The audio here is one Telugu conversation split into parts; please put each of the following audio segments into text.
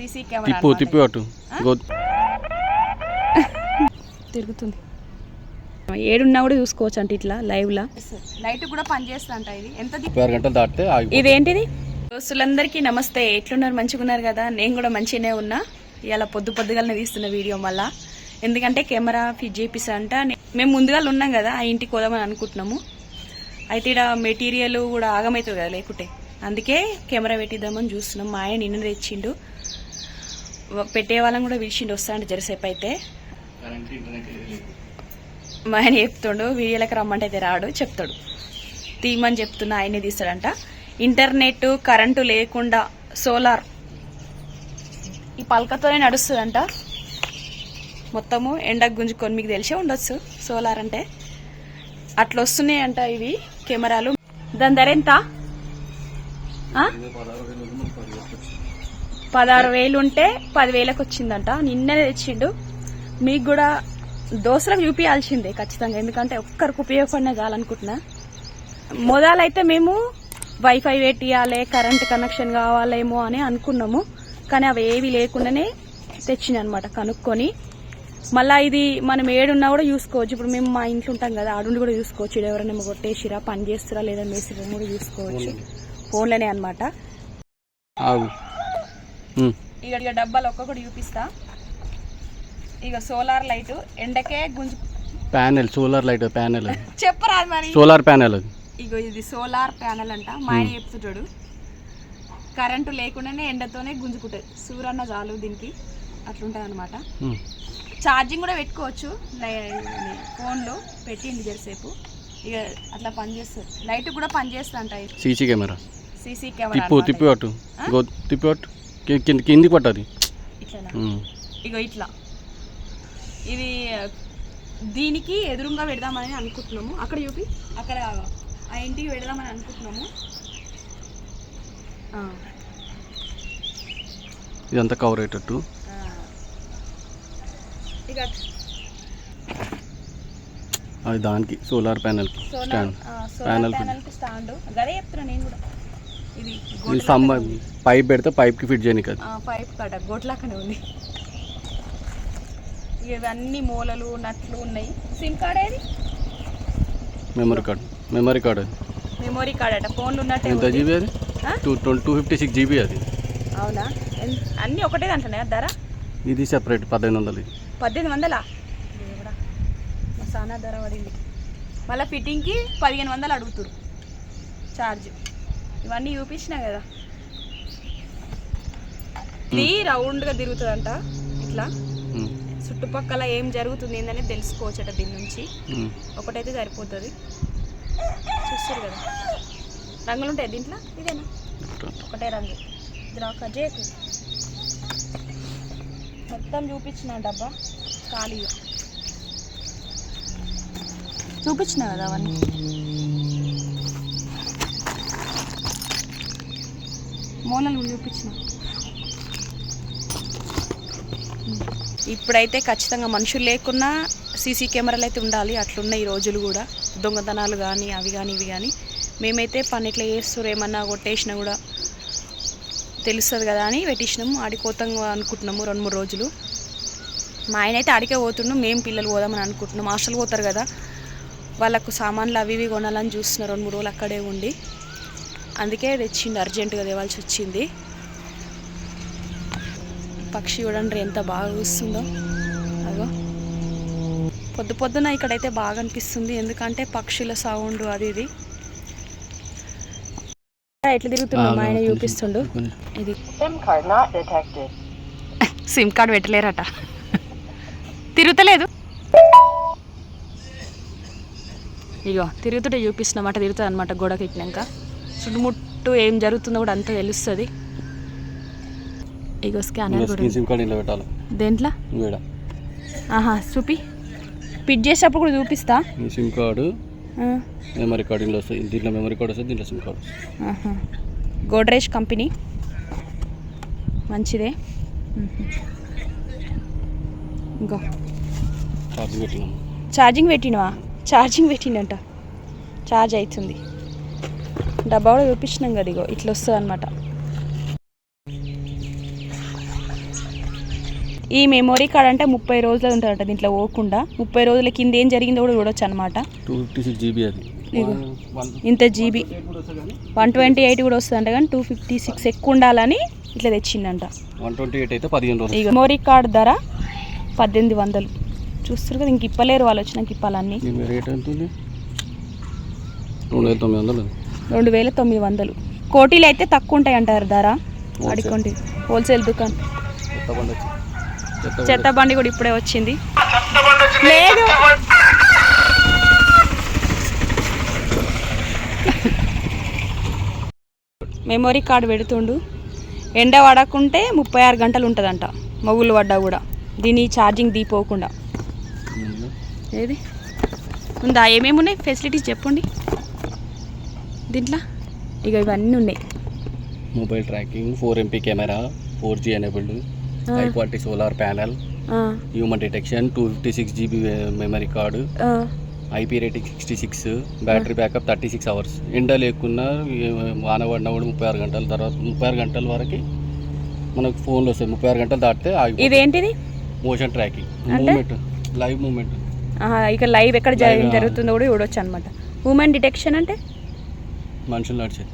సీసీ కెమెరా తిప్పు అటు. తిరుగుతుంది. ఏడున్నా కూడా చూసుకోవచ్చు అంటే ఇట్లా లైవ్లా. లైట్ కూడా పనిచేస్తా అంట ఇది. ఎంత గంటలు దాటితే ఇదేంటిది? దోస్తులందరికీ నమస్తే. ఎట్లున్నారు? మంచిగా ఉన్నారు కదా? నేను కూడా మంచిగానే ఉన్నా. ఇలా పొద్దు పొద్దుగానే తీస్తున్న వీడియో మళ్ళా. ఎందుకంటే కెమెరా ఫిట్ చేపిస్తా అంట మేము ముందుగా ఉన్నాం కదా ఆ ఇంటికి పోదామని అనుకుంటున్నాము. అయితే ఇక్కడ మెటీరియల్ కూడా ఆగమవుతుంది కదా లేకుంటే. అందుకే కెమెరా పెట్టిద్దామని చూస్తున్నాం. మా ఆయన నిన్న తెచ్చిండు. పెట్టే వాళ్ళని కూడా పిలిచిండు వస్తా అంటే జరసేపు అయితే. మా ఆయన చెప్తుండు వీడియోలకు రమ్మంటే అయితే రాడు చెప్తాడు. తీయమని చెప్తున్నా ఆయనే తీస్తాడంట. ఇంటర్నెట్ కరెంటు లేకుండా సోలార్. ఈ పలకతోనే నడుస్తుందంట. మొత్తము ఎండకు గుంజుకొని మీకు తెలిసే ఉండొచ్చు సోలార్ అంటే. అట్లా వస్తున్నాయి అంట ఇవి కెమెరాలు. దాని ధర ఎంత? పదహారు వేలు ఉంటే పదివేలకు వచ్చిందంట. నిన్ననే తెచ్చిండు. మీకు కూడా దోసలకు చూపించాల్సిందే ఖచ్చితంగా. ఎందుకంటే ఒక్కరికి ఉపయోగపడినా చాలనుకుంటున్నా మొదలైతే మేము వైఫై పెట్టియాలి కరెంట్ కనెక్షన్ కావాలేమో అని అనుకున్నాము. కానీ అవి ఏవి లేకుండానే అనమాట కనుక్కొని. మళ్ళా ఇది మనం ఏడున్నా కూడా చూసుకోవచ్చు. ఇప్పుడు మేము మా ఇంట్లో ఉంటాం కదా ఆడుండి కూడా చూసుకోవచ్చు. ఎవరైనా కొట్టేసిరా పని చేస్తురా లేదా మేసిరా కూడా చూసుకోవచ్చు. ఫోన్లోనే. అనమాట. ఇక ఇక డబ్బాలు ఒక్కొక్కటి చూపిస్తా. ఇక సోలార్ లైట్ ఎండకే గుంజు ప్యానెల్ సోలార్ లైట్ ప్యానెల్ చెప్పరాదు మరి. సోలార్ ప్యానెల్ ఇగో ఇది సోలార్ ప్యానెల్ అంట. మా ఆయన చెప్తుంటాడు కరెంటు లేకుండానే ఎండతోనే గుంజుకుంటుంది. సూరన్న చాలు దీనికి. అట్లుంటుంది అనమాట. ఛార్జింగ్ కూడా పెట్టుకోవచ్చు. లై- ఫోన్లో పెట్టింది జరసేపు. ఇక అట్లా పనిచేస్తుంది లైట్ కూడా పనిచేస్తా అంట సీసీ కెమెరా. సీసీ కెమెరా తిప్పు తిప్పి తిప్పి కింద కిందికి పట్టది. ఇగో ఇట్లా. ఇది దీనికి ఎదురుగా పెడదామని అనుకుంటున్నాము. అక్కడ చూపి. అక్కడ ఆ ఇంటికి పెడదామని అనుకుంటున్నాము. ఇదంతా కవర్ అయ్యేటట్టు. ఇక అది దానికి solar panel solar stand panel stand గదే చెప్తున్నా నేను కూడా. ఇది సమ్మ పైప్ పెడితే పైప్కి ఫిట్ చేయనికి అది పైప్ కట గోట్లాకనే ఉంది. ఇవన్నీ మూలలు నట్లు ఉన్నాయి. సిమ్ కార్డ్ ఏది? మెమరీ కార్డ్ మెమరీ కార్డ్ అది మెమొరీ కార్డ్ అట ఫోన్లు ఉన్నట్టే ఎంత. జీబీ అది? Two two fifty six GB అది. అవునా? అన్నీ ఒకటే దాంట్లోనే ధర? ఇది సెపరేట్ పద్దెనిమిది వందలు ఇది. పద్దెనిమిది వందలా? సానా ధర పడింది. మళ్ళీ ఫిట్టింగ్కి పదిహేను వందలు అడుగుతురు ఛార్జ్ ఇవన్నీ చూపించినా కదా. ఇది రౌండ్గా తిరుగుతుందంట ఇట్లా. చుట్టుపక్కల ఏం జరుగుతుంది ఏందని తెలుసుకోవచ్చట దీని నుంచి. ఒకటైతే సరిపోతుంది. చూస్తారు కదా. రంగులు ఉంటాయి దీంట్లో? ఇదేనా? ఒకటే రంగు. ద్రాక జేకు. మొత్తం చూపించిన డబ్బా ఖాళీగా. చూపించిన కదా అవన్నీ? మూలలు చూపించిన. ఇప్పుడైతే ఖచ్చితంగా మనుషులు లేకున్నా సీసీ కెమెరాలు అయితే ఉండాలి. అట్లున్నాయి ఈ రోజులు కూడా. దొంగతనాలు కానీ అవి కానీ ఇవి కానీ మేమైతే పని ఎట్లా చేస్తారు? ఏమన్నా కొట్టేసినా కూడా తెలుస్తుంది కదా అని పెట్టించినాము. ఆడిపోతాం అనుకుంటున్నాము రెండు మూడు రోజులు. మా ఆయన అయితే ఆడికే పోతున్నాం మేము పిల్లలు పోదామని అనుకుంటున్నాం. హాస్టల్ పోతారు కదా. వాళ్ళకు సామాన్లు అవి ఇవి కొనాలని చూస్తున్నారు. రెండు మూడు రోజులు అక్కడే ఉండి. అందుకే తెచ్చిండు. అర్జెంటుగా తేవాల్సి వచ్చింది. పక్షి చూడండి ఎంత బాగా చూస్తుందో. అగో పొద్దు పొద్దున ఇక్కడైతే బాగా అనిపిస్తుంది. ఎందుకంటే పక్షుల సౌండ్ అది ఇది. ఎట్లా తిరుగుతుందో మా ఆయన చూపిస్తుండు. ఇది. SIM card పెట్టలేరట. తిరుగుతలేదు. ఇగో తిరుగుతుంటే చూపిస్తున్నమాట తిరుగుతుంది అనమాట గోడకి ఎక్కినాక. చుట్టుముట్టు ఏం జరుగుతుందో కూడా అంతా తెలుస్తుంది. ఇగో స్కానర్ కూడా స్క్రీన్ సిమ్ కార్డ్ ఇలా పెట్టాలి దేంట్లో? ఆహా చూపి. పిట్ చేసేటప్పుడు కూడా చూపిస్తా. సిమ్ కార్డు మెమరీ కార్డు ఇందులో వస్తుంది. దీంట్లో మెమరీ కార్డు వస్తుంది దీంట్లో సిమ్ కార్డు. గోడ్రేజ్ కంపెనీ మంచిదే. ఇంకో. ఛార్జింగ్ పెట్టినాము ఛార్జింగ్ పెట్టినవా? ఛార్జింగ్ పెట్టిండంట. ఛార్జ్ అవుతుంది. డబ్బా కూడా చూపించినాం కదా ఇగో. ఇట్లా వస్తుంది అనమాట ఈ మెమొరీ కార్డ్ అంటే ముప్పై రోజులు ఉంటుందట దీంట్లో పోకుండా. ముప్పై రోజుల కింద ఏం జరిగిందో కూడా చూడొచ్చు అనమాట టూ ఫిఫ్టీ సిక్స్ జీబీ అది ఇంత జీబీ వన్ ట్వంటీ ఎయిట్ కూడా వస్తుందంట కానీ టూ ఫిఫ్టీ సిక్స్ ఎక్కువ ఉండాలని ఇట్లా తెచ్చిందంట. వన్ ట్వంటీ ఎయిట్ అయితే పదిహేను రోజులు. మెమొరీ కార్డ్ ధర పద్దెనిమిది వందలు. చూస్తారు కదా ఇంక ఇప్పలేరు వాళ్ళు వచ్చినాక ఇప్పాలన్నీ. రేట్ ఎంత ఉంది? రెండు వేల తొమ్మిది వందలు రెండు వేల తొమ్మిది వందలు. కోటీలు అయితే తక్కువ ఉంటాయి అంటారు ధర అడుకోండి హోల్సేల్ దుకాణం. చెత్త బండి. కూడా ఇప్పుడే వచ్చింది. లేదు. మెమొరీ కార్డు పెడుతుండు. ఎండ పడకుంటే ముప్పై ఆరు గంటలు ఉంటుందంట. మగుళ్ళు పడ్డా కూడా. దీని ఛార్జింగ్ దీపోకుండా. ఏది? ఉందా? ఏమేమి ఉన్నాయి? ఫెసిలిటీస్ చెప్పండి. దీంట్లో? ఇక ఇవన్నీ ఉన్నాయి. Mobile tracking four MP camera four G enabled. High quality solar panel human detection two fifty six GB memory card IP rating sixty six battery backup thirty six hours. ఎండ లేకున్నా వాన పడినా కూడా ముప్పై ఆరు గంటల తర్వాత ముప్పై ఆరు గంటల వరకు మనకు ఫోన్లో వస్తాయి. ముప్పై ఆరు గంటలు దాటితే ఇదేంటిది? Motion tracking? Moment live moment. ఇక లైవ్ ఎక్కడ. జరుగుతుందో కూడా చూడొచ్చు అనమాట ఉమెన్ డిటెక్షన్ అంటే? మనుషులు నడిచేది.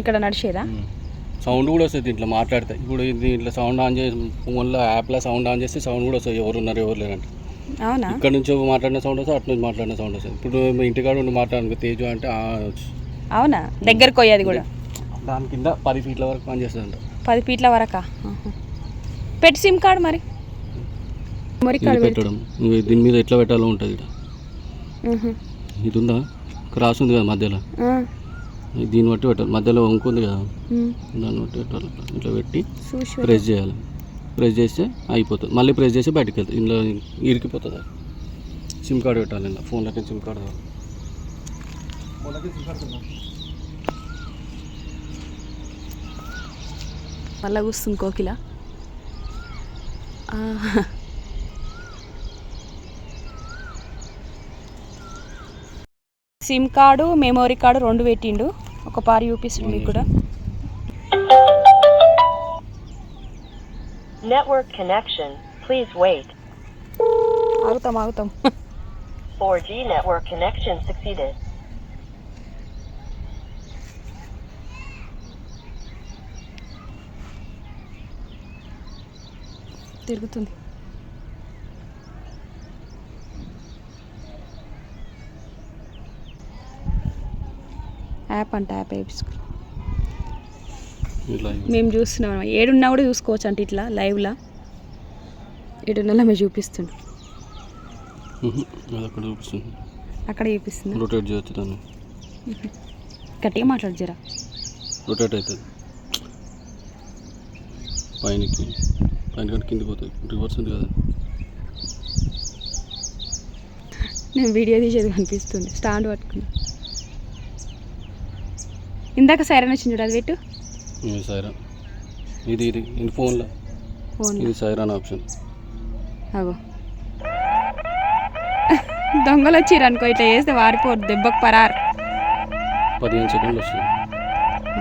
ఇక్కడ నడిచేదా? సౌండ్ కూడా వస్తుంది దీంట్లో మాట్లాడితే. ఇప్పుడు దీంట్లో సౌండ్ ఆన్ చేసి ఫోన్లో యాప్లో సౌండ్ ఆన్ చేస్తే సౌండ్ కూడా వస్తుంది. ఎవరు ఉన్నారు ఎవరు లేరంటే. అవునా? ఇక్కడ నుంచి మాట్లాడిన సౌండ్ వస్తుంది అటు నుంచి మాట్లాడిన సౌండ్ వస్తుంది. ఇప్పుడు మీ ఇంటికాడ ఉండి మాట్లాడను తేజు అంటే. అవునా? దగ్గరకు పోయేది కూడా? దాని కింద పది ఫీట్ల వరకు పనిచేస్తుంది అంట పది ఫీట్ల వరకా. పెట్టి సిమ్ కార్డ్ మరి? కార్డ్ పెట్టడం. దీని మీద ఎట్లా పెట్టాలో ఉంటుంది ఇది ఉందా క్రాస్ ఉంది కదా మధ్యలో. దీన్ని బట్టి పెట్టాలి. మధ్యలో ఇంకుంది కదా. దాన్ని బట్టి పెట్టాలి. ఇట్లా పెట్టి ప్రెస్ చేయాలి. ప్రెస్ చేస్తే అయిపోతుంది. మళ్ళీ ప్రెస్ చేసి బయటికి వెళ్తుంది. ఇందులో ఇరికిపోతుంది అది. సిమ్ కార్డ్ పెట్టాలి ఇలా ఫోన్లకి సిమ్ కార్డ్ మళ్ళా కూస్తుంది కోకిల. సిమ్ కార్డు మెమోరీ కార్డు రెండు పెట్టిండు. ఒక పారి చూపిస్తుంది మీకు కూడా. నెట్వర్క్ కనెక్షన్ ప్లీజ్ వెయిట్ ఆగుతాం ఆగుతాం. 4G network connection succeeded. తిరుగుతుంది. యాప్ అంట యాప్ వేపించుకో మేము చూస్తున్నాం. ఏడున్నా కూడా చూసుకోవచ్చు అంటే ఇట్లా లైవ్లో. ఏడున్నలా మేము చూపిస్తుండు ఉహు, అది అక్కడ చూపిస్తుంది. అక్కడ చూపిస్తుంది రొటేట్ చేయొచ్చు దాన్ని. గట్టిగా మాట్లాడు జరా రొటేట్ అవుతుంది. పైనకి పైన కంటే కిందికి పోతుంది. రివర్స్ ఉంది కదా. నేను వీడియో తీసేది కనిపిస్తుంది. స్టాండ్ పట్టుకుని ఇందాక సైరన్ వచ్చింది చూడు అది పెట్టు. ఇది సైరాన్ ఇది ఇది ఇది ఫోన్లో ఫోన్ ఇది సైరాన్ ఆప్షన్ అగో. దొంగలు వచ్చిర్రు అనుకో ఇట్లా చేస్తే వారిపోరు దెబ్బకు పరారు. పదిహేను సెకండ్లు వస్తుంది.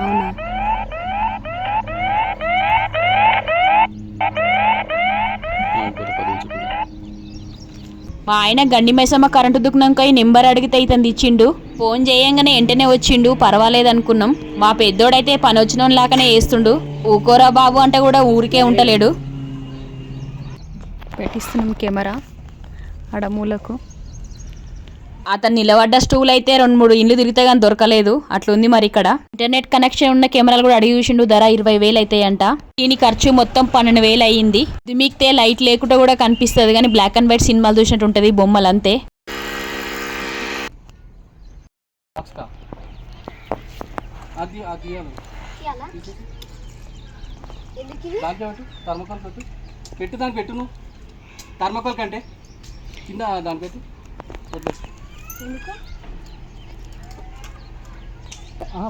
అవునా? మా ఆయన గండి మైసమ్మ కరెంటు దుకున్నాక ఈ నెంబర్ అడిగితే ఇతను ఇచ్చిండు. ఫోన్ చేయంగానే వెంటనే వచ్చిండు పర్వాలేదు అనుకున్నాం. మా పెద్దోడైతే పని వచ్చిన లాగానే వేస్తుండు ఊకోరా బాబు అంటే కూడా ఊరికే ఉంటలేడు. పెట్టిస్తున్నాం కెమెరా ఆడ మూలకు. అతను నిలబడ్డ స్టూల్ అయితే రెండు మూడు ఇండ్లు తిరిగితే కానీ దొరకలేదు. అట్లుంది మరి ఇక్కడ. ఇంటర్నెట్ కనెక్షన్ ఉన్న కెమెరాలు కూడా అడిగి చూసిండు ధర ఇరవై వేలు అవుతాయంట దీని ఖర్చు మొత్తం పన్నెండు వేలు అయ్యింది దిమిక్తే లైట్ లేకుండా కూడా కనిపిస్తుంది కానీ బ్లాక్ అండ్ వైట్ సినిమాలు చూసినట్టు ఉంటుంది బొమ్మలు అంతే అది అది దాంట్లో పెట్టు థర్మకోల్ పెట్టు. పెట్టు దానికి పెట్టు నువ్వు. థర్మకోల్ కంటే. కింద దాని పెట్టు.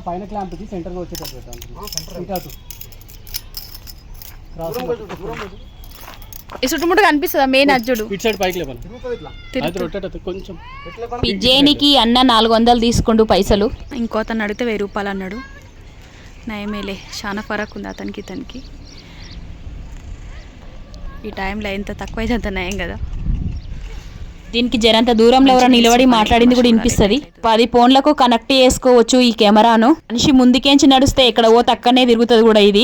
పైన క్లాంప్కి సెంటర్గా వచ్చేటట్టు పెట్టాలి ఇటు అటు. క్రాస్ ఈ చుట్టుముట్టు కనిపిస్తుందా మెయిన్ అజ్జుడు ఇటు సైడ్ పైకి లేపాలి అయితే రొట్టేట్ అవుతుంది కొంచెం పిజ్జేనికి అన్న నాలుగు వందలు తీసుకుండు పైసలు. ఇంకో అతను అడిగితే వెయ్యి రూపాయలు అన్నాడు. నయమేలే చాలా ఫరక్ ఉంది అతనికి ఇతనికి. ఈ టైంలో ఎంత తక్కువ అయితే అంత నయం కదా. దీనికి జరంత దూరంలో ఎవరైనా నిలబడి మాట్లాడింది కూడా వినిపిస్తుంది. పది ఫోన్లకు కనెక్ట్ చేసుకోవచ్చు ఈ కెమెరాను. మనిషి ముందుకేంచి నడిస్తే ఎక్కడ ఓ తక్కనే తిరుగుతుంది కూడా ఇది.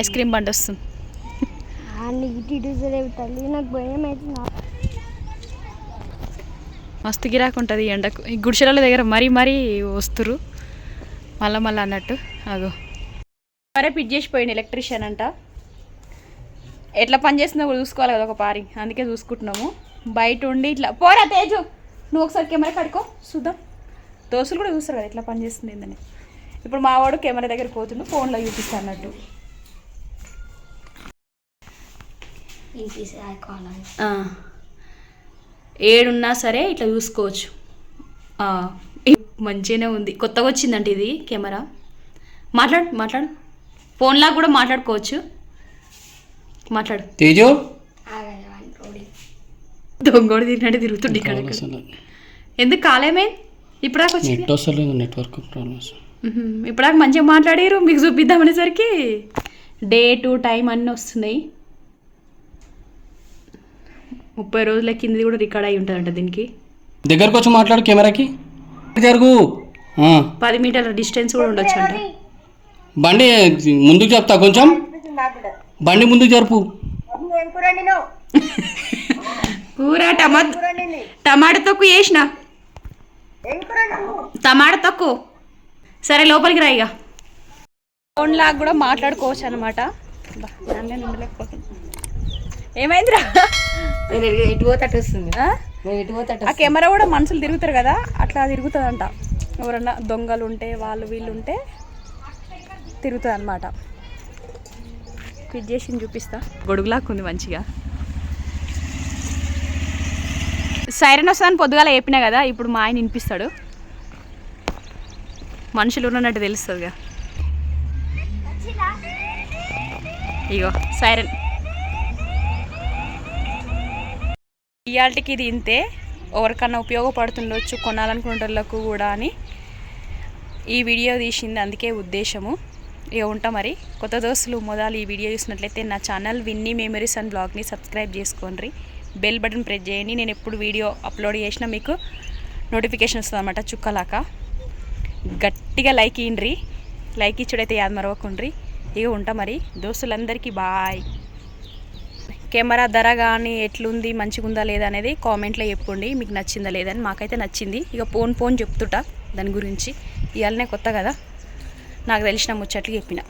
ఐస్ క్రీమ్ బండి వస్తుంది. మస్తు గిరాకు ఉంటుంది ఎండకు. ఈ గుడిసెల దగ్గర మరీ మరీ వస్తురు మళ్ళా మళ్ళీ అన్నట్టు. అగో. మరే పిట్ చేసిపోయింది ఎలక్ట్రీషియన్ అంట. ఎట్లా పని చేస్తుందో కూడా చూసుకోవాలి కదా ఒక పారి. అందుకే చూసుకుంటున్నాము. బయట ఉండి ఇట్లా. పోరా తేజు! నువ్వు ఒకసారి కెమెరా కడుకో చూద్దాం. దోస్తులు కూడా చూస్తారు కదా ఎట్లా పని చేస్తుంది ఏందని. ఇప్పుడు మా వాడు కెమెరా దగ్గర పోతుండు ఫోన్లో చూపిస్తా అన్నట్టు. ఏడున్నా సరే ఇట్లా చూసుకోవచ్చు. ఆ, ఇ- మంచిగానే ఉంది. కొత్తగా వచ్చిందంట ఇది కెమెరా. మాట్లాడు మాట్లాడు. ఫోన్లా కూడా మాట్లాడుకోవచ్చు. మాట్లాడు. తేజు? దొంగోడు తిరిగినట్టు తిరుగుతుండే ఇక్కడ ఎందుకు కాలేమే ఇప్పుడాక వచ్చింది? నెట్ వస్తలేదు నెట్వర్క్ ప్రాబ్లమ్స్. ఇప్పుడాక మంచిగా మాట్లాడారు మీకు చూపిద్దాం అనేసరికి. డే టు టైం అన్నీ వస్తున్నాయి. ముప్పై రోజుల కింది కూడా రికార్డ్ అయి ఉంటుందంట దీనికి. దగ్గరకు వచ్చి మాట్లాడు కెమెరాకి. జరుగు పది మీటర్ల డిస్టెన్స్ కూడా ఉండొచ్చు అంట బండి ముందుకు చెప్తా కొంచెం. బండి ముందుకు జరుపు. కూర టమాటా టమాటా తొక్కు వేసిన టమాటా తొక్కు. సరే లోపలికి రా ఇక ఫోన్ లాగా కూడా మాట్లాడుకోవచ్చు అనమాట ఏమైందిరా? ఎటు పోతే అటు వస్తుంది. ఆ? మేము ఎటు పోతే అటు ఆ కెమెరా కూడా మనుషులు తిరుగుతారు కదా అట్లా తిరుగుతుందంట. ఎవరన్నా దొంగలు ఉంటే వాళ్ళు వీళ్ళు ఉంటే తిరుగుతుంది అనమాట ఫిట్ చేసి చూపిస్తా. గొడుగులాక్కుంది మంచిగా. సైరన్ వస్తుందని పొద్దుగాల చెప్పినా కదా ఇప్పుడు మా ఆయన వినిపిస్తాడు. మనుషులు ఉన్నట్టు తెలుస్తుందిగా. ఇగో సైరన్. ఇవాళకి ఇది ఇంతే. ఎవరికన్నా ఉపయోగపడుతుండొచ్చు కొనాలనుకునే వాళ్ళకు కూడా అని ఈ వీడియో తీసింది. అందుకే ఉద్దేశము. ఇక ఉంటా మరి. కొత్త దోస్తులు మొదలు ఈ వీడియో చూసినట్లయితే నా ఛానల్ విన్నీ మెమరీస్ అండ్ బ్లాగ్ని సబ్స్క్రైబ్ చేసుకోండి. బెల్ బటన్ ప్రెస్ చేయండి. నేను ఎప్పుడు వీడియో అప్లోడ్ చేసినా మీకు నోటిఫికేషన్ వస్తుంది అనమాట చుక్కలాక గట్టిగా లైక్ ఇయ్యండ్రి లైక్ ఇచ్చుడైతే యాద మరవకుండ్రి ఇక ఉంటా మరి. దోస్తులందరికీ బాయ్. కెమెరా ధర కానీ ఎట్లుంది మంచిగా ఉందా లేదా అనేది కామెంట్లో చెప్పండి. మీకు నచ్చిందా లేదా అని మాకైతే నచ్చింది. ఇక ఫోన్ ఫోన్ చెప్తుంటా దాని గురించి. ఇవాళనే కొత్త కదా. నాకు తెలిసిన ముచ్చట్లు చెప్పిన.